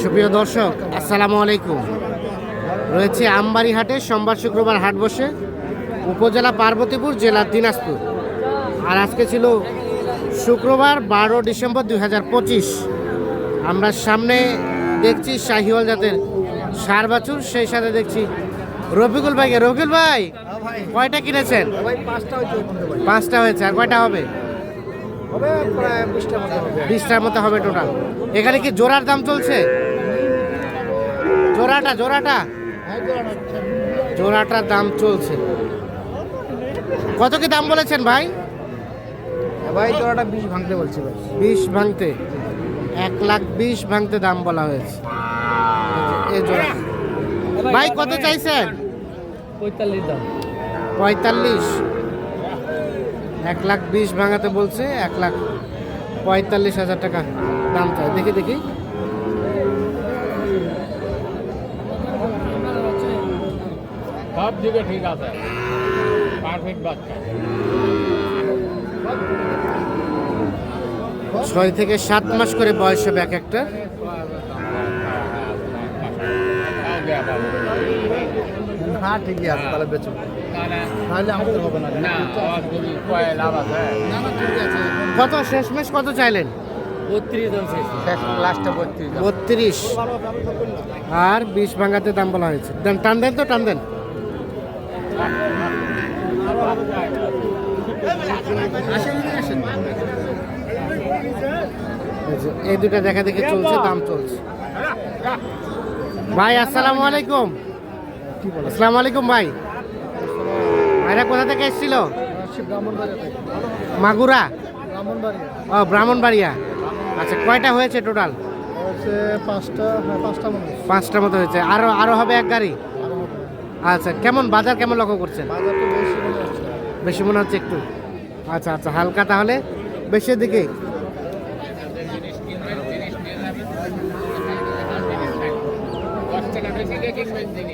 সুপ্রিয় দর্শক আসসালামু আলাইকুম। রয়েছে আমবাড়ি হাটে সোমবার শুক্রবার হাট বসে উপজেলা পার্বতীপুর জেলা দিনাজপুর। আর আজকে ছিল শুক্রবার বারো ডিসেম্বর দু হাজার পঁচিশ। আমরা সামনে দেখছি শাহিওয়াল জাতের সার বাছুর সেই সাথে দেখছি রফিকুল ভাইকে। রফিকুল ভাই কয়টা কিনেছেন? পাঁচটা হয়েছে আর কয়টা হবে? হবে প্রায় বিশটা মতো বিশটার মতো হবে টোটাল এখানে কি জোড়ার দাম চলছে? জোড়াটা জোড়াটা। হ্যাঁ, জোড়াটার দাম চলছে। কত কি দাম বলেছেন ভাই? ভাই জোড়াটা বিশ ভাঙতে বলছি ভাই। বিশ ভাঙতে। এক লাখ বিশ ভাঙতে দাম বলা হয়েছে। এই জোড়া। ভাই কত চাইছেন? পঁয়তাল্লিশ দাম। পঁয়তাল্লিশ। এক লাখ বিশ ভাঙাতে বলছে এক লাখ পঁয়তাল্লিশ হাজার টাকা দাম চাই দেখি দেখি সব দিকে ঠিক আছে পারফেক্ট বাচ্চা ছয় থেকে সাত মাস করে বয়স হবে এক একটা হ্যাঁ ঠিকই আছে তাহলে বেচো। তাহলে আমাদের হবে না। কত শেষমেশ কত চাইলেন? বত্রিশ আর বিশ ভাঙাতে দাম বলা হয়েছে। দেন টান দেন তো টান দেন। এই দুটা দেখা দেখে চলছে দাম চলছে। ভাই আসসালামু আলাইকুম। আসসালামু আলাইকুম ভাই। ভাইরা কোথা থেকে এসেছিল? মাগুরা? ও ব্রাহ্মণবাড়িয়া। আচ্ছা কয়টা হয়েছে টোটাল পাঁচটা হ্যাঁ পাঁচটা পাঁচটার মতো হয়েছে। আরও আরও হবে এক গাড়ি? আচ্ছা কেমন বাজার কেমন লক্ষ্য করছেন? বেশি মনে হচ্ছে। মনে একটু। আচ্ছা আচ্ছা হালকা তাহলে। বেশির দিকে জিনিস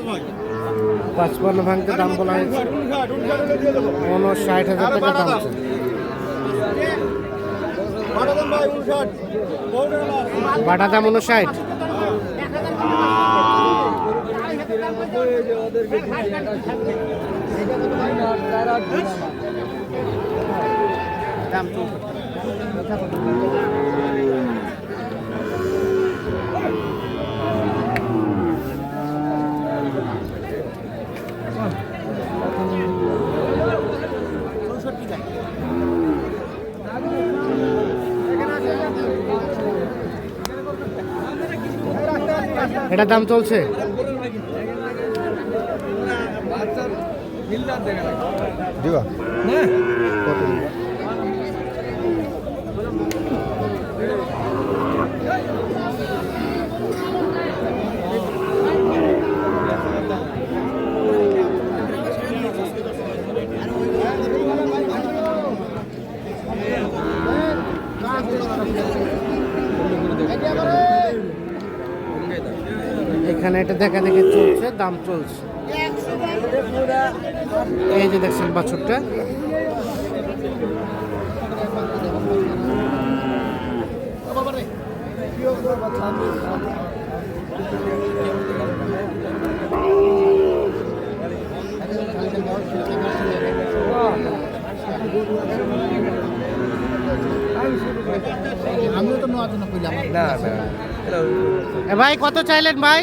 পাঁচপান্ন ভাঙতে দাম বলা হয়েছে। উনষাট হাজার টাকা দাম। বাটা দাম উনষাট। এটা দাম চলছে? কত এটা দেখা দেখে চলছে দাম চলছে। এই যে দেখছেন বাছুরটা। আমিও তো নেওয়ার জন্য কইলাম। না না এ ভাই কত চাইলেন ভাই?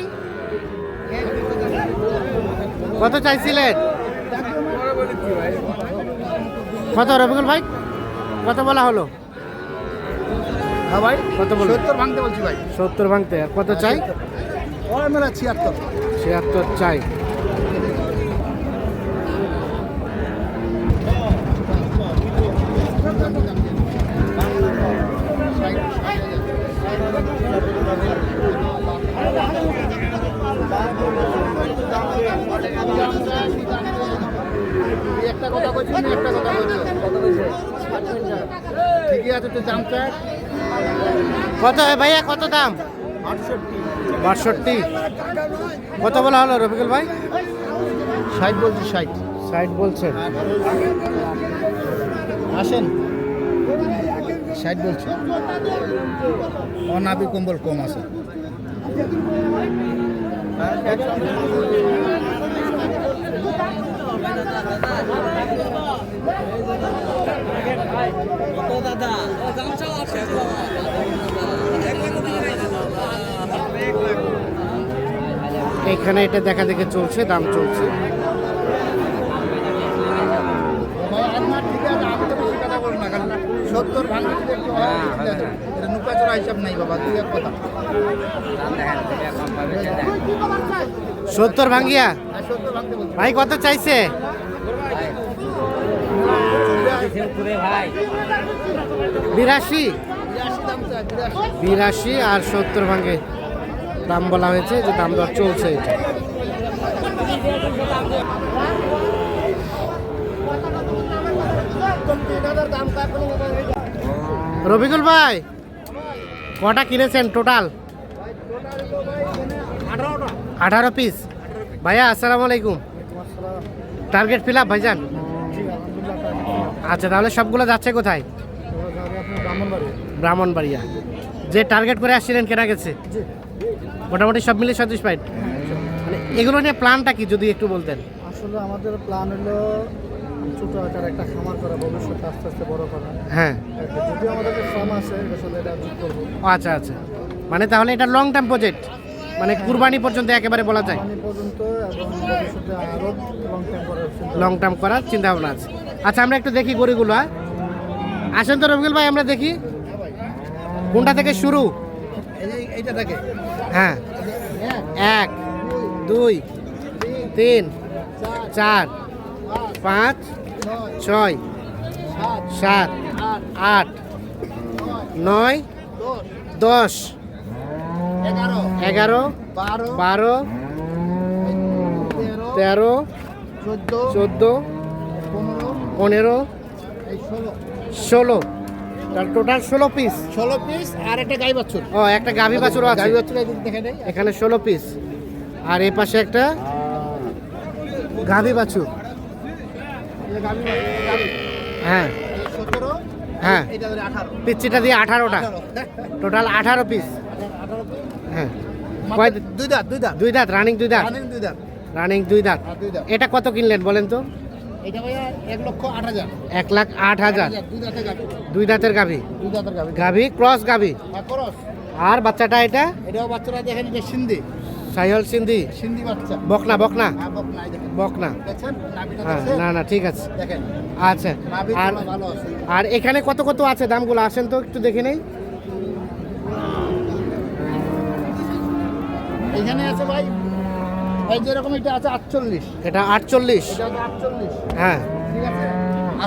কত চাইছিলেন? কত রবিকুল ভাই? কত বলা হলো? হ্যাঁ ভাই কত বলো সত্তর ভাঙতে বলছি ভাই। সত্তর ভাঙতে। আর কত চাই? ছিয়াত্তর। ছিয়াত্তর চাই। আপনি একটা কথা বলছেন ঠিকই আছে তো দাম চার? কত ভাইয়া? কত দাম? বাষট্টি। কত বলা হলো রফিকুল ভাই? ষাট বলছি ষাট। ষাট বলছেন। আসেন। ষাট বলছি। অনাবি কম্বল কম আছে। এখানে এটা দেখা দেখে চলছে, দাম চলছে। সত্তর নুকা চড়া নাই বাবা দুই এক কথা সত্তর ভাঙ্গিয়া? ভাই, কত চাইছে? বিরাশি? বিরাশি আর সত্তর ভাঙ্গে। দাম বলা হয়েছে যে দাম দর চলছে রবিকুল ভাই, কটা কিনেছেন টোটাল? আঠারো পিস ভাইয়া আসসালামু আলাইকুম। টার্গেট ফিল আপ ভাইজান। আচ্ছা তাহলে সবগুলো যাচ্ছে কোথায়? ব্রাহ্মণবাড়িয়া। যে টার্গেট করে আসছিলেন কেনা গেছে? মোটামুটি সব মিলে স্যাটিসফাইড মানে এগুলো নিয়ে প্ল্যানটা কি যদি একটু বলতেন? আসলে আমাদের প্ল্যান হলো ছোট আকার একটা খামার করা ভবিষ্যতে আস্তে আস্তে বড় করা। হ্যাঁ। যদি আমাদের ফার্ম আছে এটার এটা যোগ করব। আচ্ছা আচ্ছা। মানে তাহলে এটা লং টার্ম প্রজেক্ট মানে কুরবানি পর্যন্ত একেবারে বলা যায়। লং টার্ম করার চিন্তা ভাবনা আছে। আচ্ছা আমরা একটু দেখি গরুগুলো? আসেন তো রবিকুল ভাই আমরা দেখি। কোনটা থেকে শুরু? এইটা থাকে হ্যাঁ। এক দুই তিন চার পাঁচ ছয় সাত আট নয় দশ। এগারো। বারো তেরো চোদ্দ পনেরো ষোলো। টোটাল ষোলো পিস ষোলো পিস আর একটা গাই বাছুর। ও একটা গাভী আছে। বাছুর এদিকে এখানে ষোলো পিস আর এই পাশে একটা গাভী বাছুর। হ্যাঁ। হ্যাঁ। পিচ্ছিটা দিয়ে আঠারোটা। টোটাল আঠারো পিস হ্যাঁ। দুই দাঁত দুই দাঁত। দুই দাঁত রানিং দুই দাঁত? রানিং দুই দাঁত। রানিং দুই দাঁত। এটা কত কিনলেন বলেন তো? এটা ভাইয়া এক লক্ষ আট হাজার। এক লাখ আট হাজার। দুই দাঁতের গাবি দুই দাঁতের গাভী? ক্রস গাভী। হ্যাঁ আর বাচ্চাটা এটা? এটাও দেখেন সিন্ধি। সাইহল সিন্ধি। সিন্ধি বাচ্চা। বকনা বকনা? হ্যাঁ বকনা হ্যাঁ না না ঠিক আছে। দেখেন। আচ্ছা। আর এখানে কত কত আছে দামগুলো? আসেন তো একটু দেখে নেই। এখানে আছে ভাই ভাই যেরকম এটা আছে আটচল্লিশ। এটা আটচল্লিশ? আটচল্লিশ। হ্যাঁ। ঠিক আছে?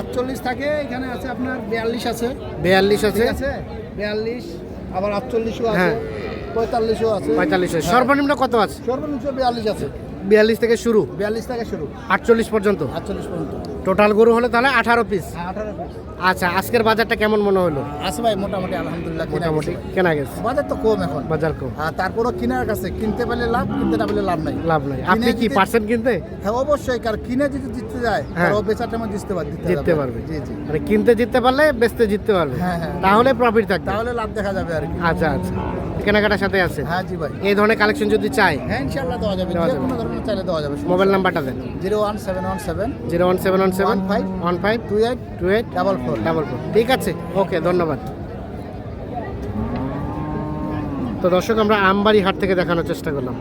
আটচল্লিশ থাকে এখানে আছে আপনার বিয়াল্লিশ আছে। বিয়াল্লিশ আছে? ঠিক আছে? বিয়াল্লিশ আবার আটচল্লিশও আছে হ্যাঁ। পঁয়তাল্লিশও আছে। পঁয়তাল্লিশ। সর্বনিম্ন কত আছে? সর্বনিম্ন বিয়াল্লিশ আছে। বিয়াল্লিশ থেকে শুরু। বিয়াল্লিশ থেকে শুরু আটচল্লিশ পর্যন্ত। আটচল্লিশ পর্যন্ত টোটাল গরু হলে তাহলে আঠারো পিস হ্যাঁ আঠারো পিস আচ্ছা আজকের বাজারটা কেমন মনে হলো? আছে ভাই মোটামুটি আলহামদুলিল্লাহ মোটামুটি কেনা গেছে। বাজার তো কম এখন। বাজার কম। আর তারপরও কেনার কাছে কিনতে পারলে লাভ কিনতে না পারলে লাভ নাই। লাভ নাই। আপনি কি পার্সেন্ট কিনতে? হ্যাঁ অবশ্যই কারণ কিনে যদি জিততে যায় হ্যাঁ। ও বেচার টাইমে জিততে পারবে জিততে পারবে। জি জি। মানে কিনতে জিততে পারলে বেচতে জিততে পারবে। হ্যাঁ, হ্যাঁ। তাহলে প্রফিট থাকবে। তাহলে লাভ দেখা যাবে আর কি। আচ্ছা আচ্ছা। কেনাকাটার সাথে আছে? হ্যাঁ জি ভাই। এই ধরনের কালেকশন যদি চাই হ্যাঁ ইনশাআল্লাহ দেওয়া যাবে। যে কোনো ধরনের চাইলে দেওয়া যাবে। মোবাইল নাম্বারটা দেন। Zero one seven one seven zero one seven one seven five one five two eight two eight double four double four ঠিক আছে। ওকে ধন্যবাদ। তো দর্শক আমরা আমবাড়ি হাট থেকে দেখানোর চেষ্টা করলাম।